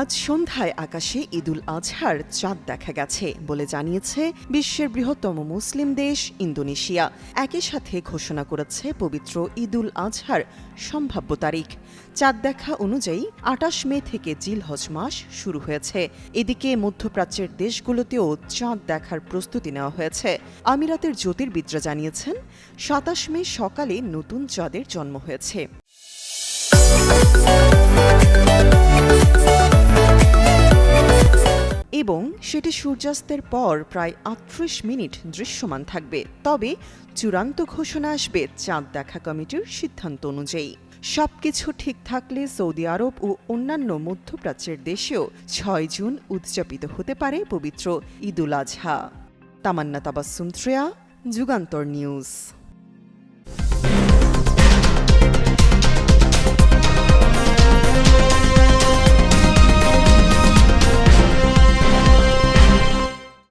আজ সন্ধ্যায় আকাশে ঈদুল আজহার চাঁদ দেখা গেছে বলে জানিয়েছে বিশ্বের বৃহত্তম মুসলিম দেশ ইন্দোনেশিয়া। একই সাথে ঘোষণা করেছে পবিত্র ঈদুল আজহার সম্ভাব্য তারিখ। চাঁদ দেখা অনুযায়ী আটাশ মে থেকে জিলহজ মাস শুরু হয়েছে। এদিকে মধ্যপ্রাচ্যের দেশগুলোতেও চাঁদ দেখার প্রস্তুতি নেওয়া হয়েছে। আমিরাতের জ্যোতির্বিদরা জানিয়েছেন, সাতাশ মে সকালে নতুন চাঁদের জন্ম হয়েছে। এবং সেটি সূর্যাস্তের পর প্রায় আটত্রিশ মিনিট দৃশ্যমান থাকবে। তবে চূড়ান্ত ঘোষণা আসবে চাঁদ দেখা কমিটির সিদ্ধান্ত অনুযায়ী। সবকিছু ঠিক থাকলে সৌদি আরব ও অন্যান্য মধ্যপ্রাচ্যের দেশেও ছয় জুন উদযাপিত হতে পারে পবিত্র ঈদুল আজহা। তামান্না তাবাসুম ত্রেয়া, যুগান্তর নিউজ।